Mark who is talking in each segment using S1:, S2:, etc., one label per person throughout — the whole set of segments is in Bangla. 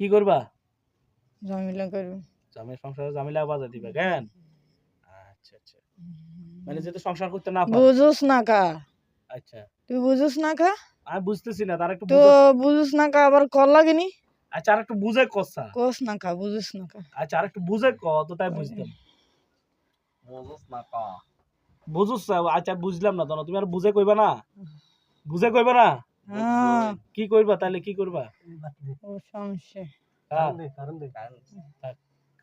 S1: কি করবা?
S2: ঝামেলা করব।
S1: জামের সংসারে জামিলা বাজা দিবা কেন? আচ্ছা আচ্ছা। মানে যেহেতু সংসার করতে না পারো।
S2: বুঝুস না কা।
S1: আচ্ছা।
S2: তুই বুঝুস না কা?
S1: আমি বুঝতেছি না তার একটু
S2: তো
S1: বুঝো-
S2: বুঝুস না কা আবার কল লাগেনি?
S1: আচ্ছা আর একটু বুঝে কসা
S2: কোস না কা বুঝুস না কা।
S1: আচ্ছা আর একটু বুঝে ক তো তাই বুঝতাম। বুঝুস না ক। বুঝুস আচ্ছা বুঝলাম না তো তুমি আর বুঝে কইবা না? বুঝে কইবা না? কি করবা তাহলে? কি করবা?
S2: ও সমস্যা।
S1: কার?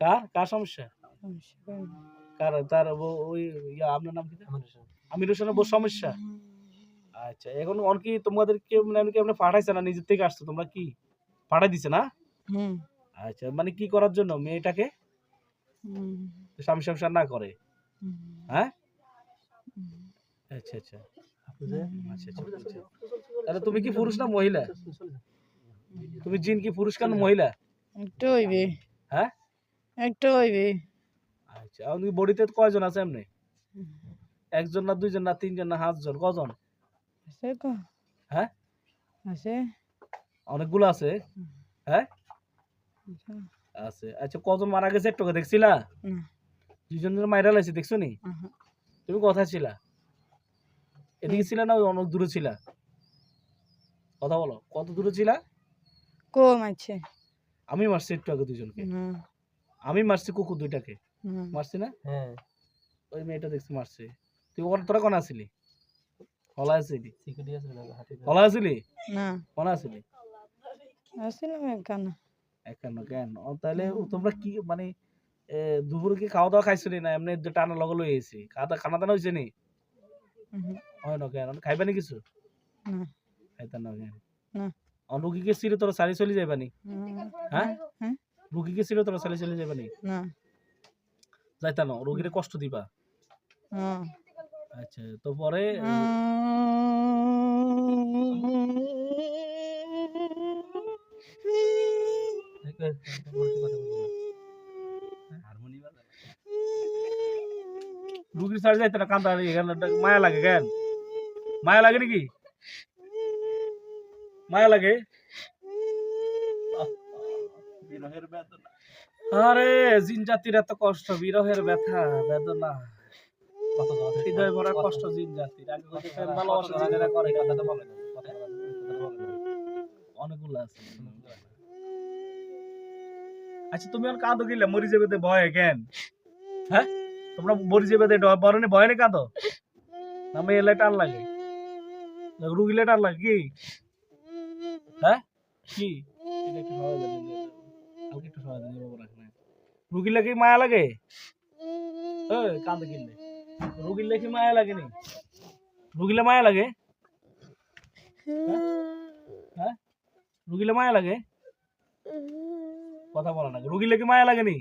S1: কার? কার? সমস্যা?
S2: সমস্যা
S1: কার? তার ওই আপনার নাম কি আমির হোসেনের বউ সমস্যা? আচ্ছা এখন অন কি তোমাদেরকে মানে কি আপনি পাঠাইছে না? নিজের থেকে আসছো তোমরা কি পাঠাই দিছে না?
S2: হুম।
S1: আচ্ছা মানে কি করার জন্য মেয়েটাকে? স্বামী সংসার না করে? হ্যাঁ? আচ্ছা আচ্ছা। তাহলে তুমি কি পুরুষ না মহিলা তুমি জিন কি পুরুষ কেন মহিলা
S2: একটু হইবে
S1: হ্যাঁ
S2: একটু হইবে
S1: আচ্ছা এখন বডিতে কয়জন আছে এমনি একজন না দুইজন না তিনজন না সাতজন কজন
S2: আছে
S1: হ্যাঁ
S2: আছে
S1: অনেকগুলো আছে হ্যাঁ
S2: আছে।
S1: আচ্ছা কজন মারা গেছে একটু দেখছিলা দুজন মাইরা লাইছে দেখছ নি তুমি কোথায় ছিলা এদিকে ছিলা না অনেক দূরে ছিলা? কথা বলো কত দূরে ছিলা?
S2: কম আছে।
S1: আমি মারছি একটু আগে দুজনকে আমি মারছি কুকুর দুইটাকে। মারছি না?
S3: হ্যাঁ।
S1: ওই মেয়েটা দেখছি মারছে। তুই ওর তোরা কোন আসিলি? হলা আসিলি?
S3: সিকিউরিটি আছে না হাতে
S1: হলা আসিলি?
S2: না।
S1: কোন আসিলি?
S2: আসিলাম এখানে
S1: একান্ন কেন? ও তাহলে ও তোমরা কি মানে দুপুরে কি খাওয়া দাওয়া খাইছিলি না? এমনি যে টানা লগে লই এসি খাওয়া দাওয়া খানা দানা হয়েছে নি? হয় না কেন খাইবা নি কিছু খাইতা না কেন রুগীকে ছিল তোরা সারি চলে যাইবা নি
S2: না,
S1: হ্যাঁ
S2: হ্যাঁ?
S1: রুগীকে ছিল তোরা সারি চলে যাইবা নি
S2: না
S1: যাইতা না রুগীরে কষ্ট দিবা
S2: হ্যাঁ
S1: আচ্ছা তো পরে এ, রুগীর সারি যাইতে না কান্দা মায়া লাগে কেন? মায়া লাগে নাকি? মায়া লাগে? আরে জিন জাতির এত কষ্ট বিরহের ব্যথা বেদনা। হৃদয় ভরা কষ্ট জিন জাতির। আগে কত প্রেম ভালোবাসা জিনেরা করে কথা বলে অনেকগুলো আছে। আচ্ছা তুমি কাঁদো গিলে মরি যাবে ভয়ে কেন? হ্যাঁ? তোমরা মরি যাবে তো বরণে ভয় নেই কাঁদো। মেয়ে এলে টান লাগে। রুগিলে টান লাগে কি? হ্যাঁ? কি? একটু সহায় দেন কালকে একটু সহায় দেন বাবা কি মায়া লাগে? কাঁদো গিলে রুগিলে কি মায়া লাগে নি রুগিলে মায়া লাগে? হ্যাঁ? রুগিলে মায়া লাগে? কথা বলা না। রুগিলে কি মায়া লাগেনি?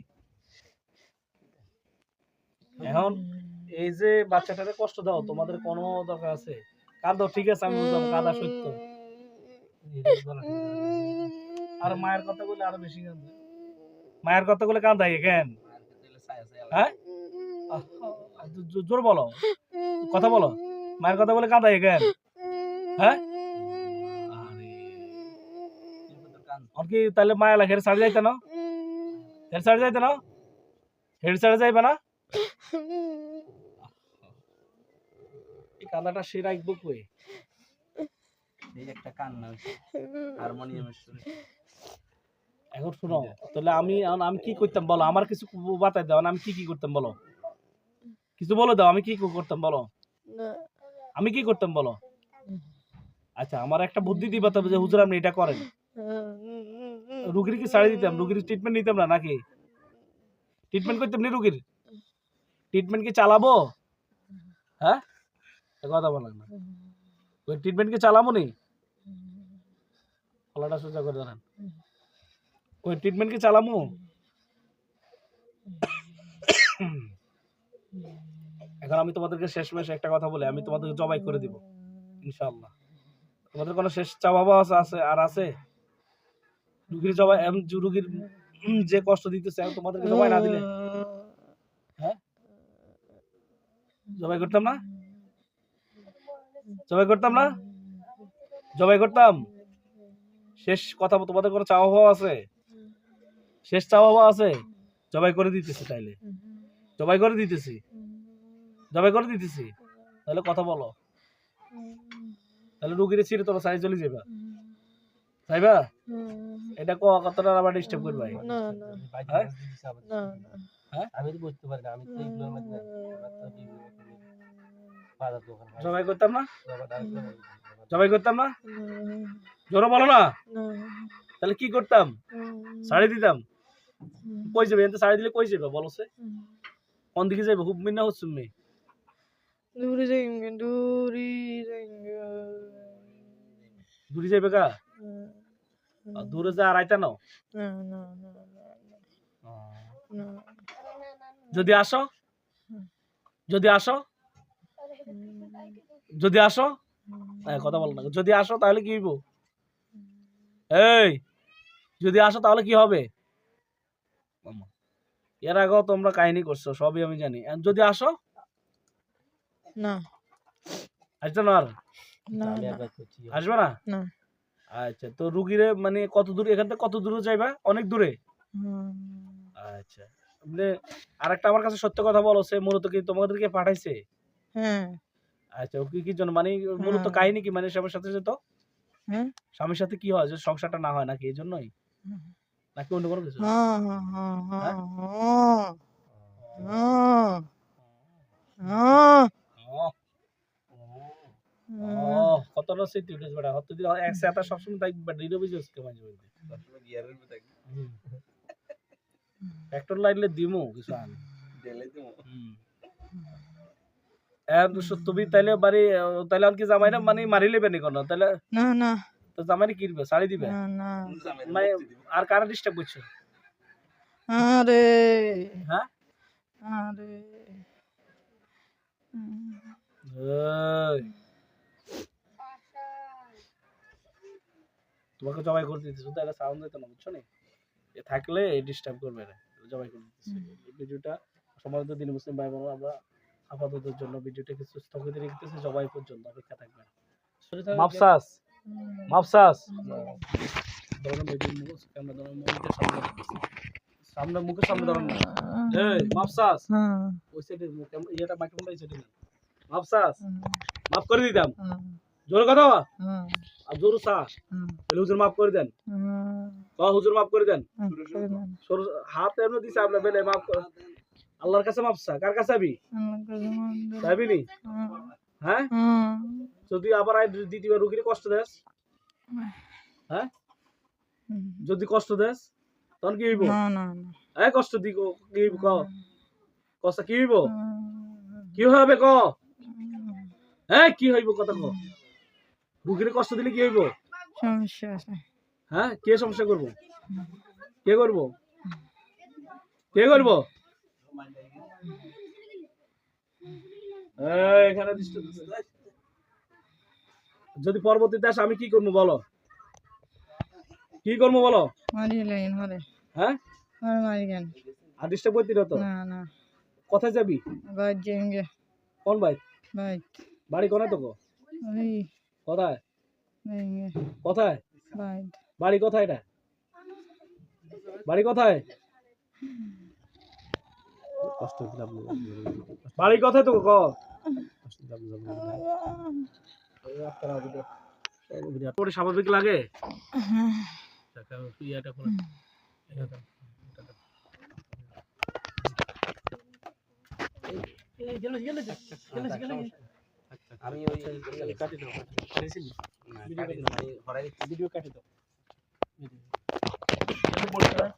S1: এখন এই যে বাচ্চাটারে কষ্ট দাও, তোমাদের কোনো দরকার আছে? কাঁদো, ঠিক আছে, আমি বুঝলাম, কাঁদা সত্য। আর মায়ের কথা বলে আরও বেশি কাঁদে মায়ের কথা বলে কাঁদাই কেন? হ্যাঁ? জোর বলো। কথা বলো। মায়ের কথা বলে কাঁদাই কেন? হ্যাঁ? কি, তাহলে মায়া লাগে হের সাড়ে যাইতে না? হের সাড়ে যাইতে না? হের সাড়ে যাইবে না? এই কাঁদাটা সে রাখব কই?
S3: এই একটা কান্না হারমোনিয়ামের সুরে
S1: এখন শোনো তাহলে আমি আমি কি করতাম বলো? আমার কিছু বাতাই দাও আমি কি কি করতাম বলো? কিছু বলে দাও আমি কি কি করতাম বলো? আমি কি করতাম বলো? আচ্ছা আমার একটা বুদ্ধি দিবা তবে যে হুজুর আপনি এটা করেন। রুগীর কি ছাড়ে দিতাম? রুগীর ট্রিটমেন্ট নিতাম না নাকি? ট্রিটমেন্ট করতাম নি রুগীর? ট্রিটমেন্ট কি চালাবো? হ্যাঁ? কথা বলেন না। ওই ট্রিটমেন্ট কি চালাবো নি? গলাটা সোজা করে দাঁড়ান ওই ট্রিটমেন্ট কি চালামু এখন আমি তোমাদেরকে শেষ মেশ একটা কথা বলে, আমি তোমাদেরকে জবাই করে দিব, ইনশাআল্লাহ। তোমাদের কোনো শেষ চাওয়া আছে আর আছে? রুগীর জবাই রুগীর যে কষ্ট দিতেছে তোমাদেরকে জবাই না দিলে হ্যাঁ জবাই করতাম না? জবাই করতাম না? জবাই করতাম? শেষ কথা তোমাদের কোনো চাওয়া পাওয়া আছে? শেষ চাওয়া হওয়া আছে? জবাই করে দিতেছি তাইলে। জবাই করে দিতেছি। জবাই করে দিতেছি। তাহলে কথা বলো। তাহলে রুগীরে ছিঁড়ে তোমার সাইজ চলে যাবা চাইবা এটা ক কথাটা আবার ডিস্টার্ব করবে। ভাই
S2: না না।
S1: হ্যাঁ?
S3: আমি তো বুঝতে পারি না আমি তো এইগুলোর মধ্যে আমার তো এইগুলোর মধ্যে বাজার দোকান হয়।
S1: জবাই করতাম না? জবাই করতাম না? জোরো বলো না? তাহলে কি করতাম? সাড়ে দিতাম। কই যাবে? এতে সাড়ে দিলে কই যাবে? বলো সে। কোন দিকে যাবে
S2: হুব মিন্না হচ্ছে মেয়ে
S1: দূরে যাইঙ্গে কা দূরে যা আর আইতা নাও। যদি আসো? যদি আসো? যদি আসো? হ্যাঁ কথা বলো না। যদি আসো তাহলে কি হইব? এই যদি আসো তাহলে কি হবে? এর আগেও তোমরা কাহিনী করছ সবই আমি জানি। যদি আসো?
S2: না।
S1: আসবে না আর?
S2: না
S1: আসবে আচ্ছা তো রুগীরে মানে কত দূরে এখান থেকে কত দূরে যাইবা? অনেক দূরে?
S2: হুম।
S1: আচ্ছা। মানে আরেকটা আমার কাছে সত্য কথা বলো সে মূলত কি তোমাদেরকে পাঠাইছে?
S2: হ্যাঁ।
S1: আচ্ছা ও কি কি জন্য? মানে মূলত
S2: হ্যাঁ।
S1: কাহিনী কি? মানে স্বামীর সাথে যেত
S2: হ্যাঁ।
S1: স্বামীর সাথে কি হয়? যে সংসারটা না হয় নাকি এই জন্যই নাকি অন্য কোনো কিছু?
S2: হ্যাঁ হ্যাঁ হ্যাঁ হ্যাঁ হ্যাঁ? হ্যাঁ। হ্যাঁ।
S1: কতটা স্মৃতি উঠেছে বেটা। হতে দিলে এক সাথে সবসময় তাই রিডো বুঝে কে মাঝে মাঝে
S3: সবসময় গিয়ারের মধ্যে থাকি।
S1: ফ্যাক্টর লাইলে দিমু কিছু আন। তো তুমি তাইলে বাড়ি তাইলে আর কি জামাই না মানে মারি লেবে নি কোনো? তাইলে
S2: না না।
S1: তো জামাই কি দিবে? শাড়ি দিবে?
S2: না না।
S1: মানে আর কারা ডিস্টার্ব করছ?
S2: আরে।
S1: হ্যাঁ?
S2: আরে।
S1: তোমাকে জবাই করে দিতেছি। শুধু একটা সাউন্ড দিতে না বুঝছ নি? এ থাকলে ডিস্টার্ব করবে না। জবাই করে দিতেছি। এই ভিডিওটা সমাজ দিন মুসলিম ভাই বোন আমরা আপাতত জন্য ভিডিওটা কিছু স্থগিত রেখেতেছি জবাই পর্যন্ত অপেক্ষা থাকবে মাপসাস মাপসাস ধরুন মুখ ক্যামেরা ধরুন মুখের সামনে সামনে মুখের সামনে ধরুন এই মাপসাস ওই সাইডে ইয়েটা মাইক্রোফোনটা এই সাইডে মাপসাস মাফ করে দিতাম। জোরে কথা আর জোর সা
S2: হুম,
S1: তাহলে হুজুর মাফ করে দেন। হুজুর মাফ করে দেন।
S2: হুম, করে দেন।
S1: হাত এমনি দিছে আপনার বেলে মাফ কর- আল্লাহর কাছে চা। কার কাছে আবি। চাইবি নি? হ্যাঁ? যদি আবার আই দ্বিতীয়বার রুগীর কষ্ট দেস? হ্যাঁ? যদি কষ্ট দেস তখন কি হইব?
S2: না না না।
S1: হ্যাঁ কষ্ট দি কি হইব ক? কষ্ট কি হইব? কি হবে ক? হ্যাঁ কি হইব কথা ক? রুগীর কষ্ট দিলে কি হইব?
S2: সমস্যা আছে।
S1: হ্যাঁ কে সমস্যা করব? কে করব? কে করব? যদি পরবর্তীতে আসে আমি কি করব বলো? কি করব বলো? হ্যাঁ?
S2: আর
S1: ডিস্টার্ব করতে তো? কোথায় যাবি? কোন বাইক? বাড়ি কোনায় তো কোথায়? কোথায়? বাড়ি কোথায় এটা? বাড়ি কোথায়?
S3: কষ্ট দিলাম
S1: বাড়ি কোথায় তো ক
S3: কষ্ট দিলাম
S1: তোর স্বাভাবিক লাগে ইয়াটা করে।
S3: আমি ওই
S1: কাটি দাও। ভিডিও কাটি দাও ভিডিও। দাও।